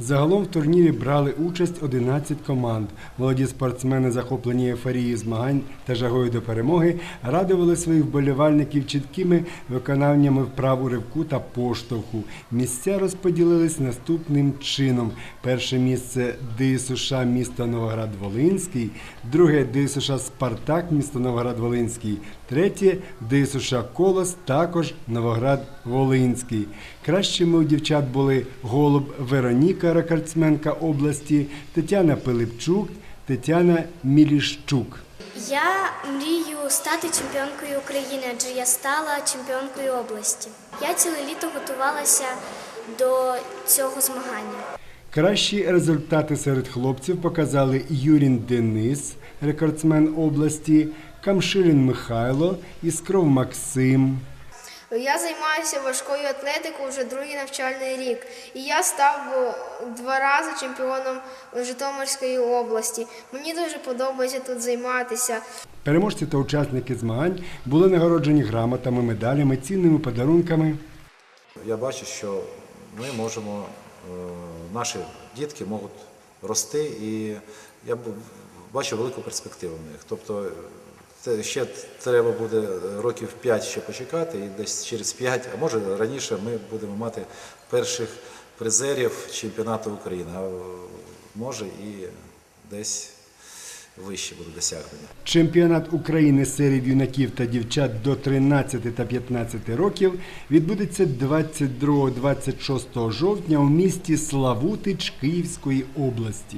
Загалом в турнірі брали участь 11 команд. Молоді спортсмени, захоплені ейфорією змагань та жагою до перемоги, радували своїх вболівальників чіткими виконаннями вправ у ривку та поштовху. Місця розподілились наступним чином: перше місце ДСШ місто Новоград-Волинський, друге ДСШ Спартак місто Новоград-Волинський, третє ДСШ Колос, також Новоград-Волинський. Кращими у дівчат були Голуб Вероніка, рекордсменка області, Тетяна Пилипчук, Тетяна Міліщук. Я мрію стати чемпіонкою України, адже я стала чемпіонкою області. Я ціле літо готувалася до цього змагання. Кращі результати серед хлопців показали Юрін Денис, рекордсмен області, Камшилін Михайло, Іскров Максим. Я займаюся важкою атлетикою вже другий навчальний рік. І я став два рази чемпіоном Житомирської області. Мені дуже подобається тут займатися. Переможці та учасники змагань були нагороджені грамотами, медалями, цінними подарунками. Я бачу, що ми можемо, е, наші дітки можуть рости, і я бачу велику перспективу в них. Тобто це ще треба буде років 5 ще почекати, і десь через 5, а може раніше ми будемо мати перших призерів чемпіонату України, а може і десь вище буде досягнення. Чемпіонат України серед юнаків та дівчат до 13 та 15 років відбудеться 22-26 жовтня у місті Славутич Київської області.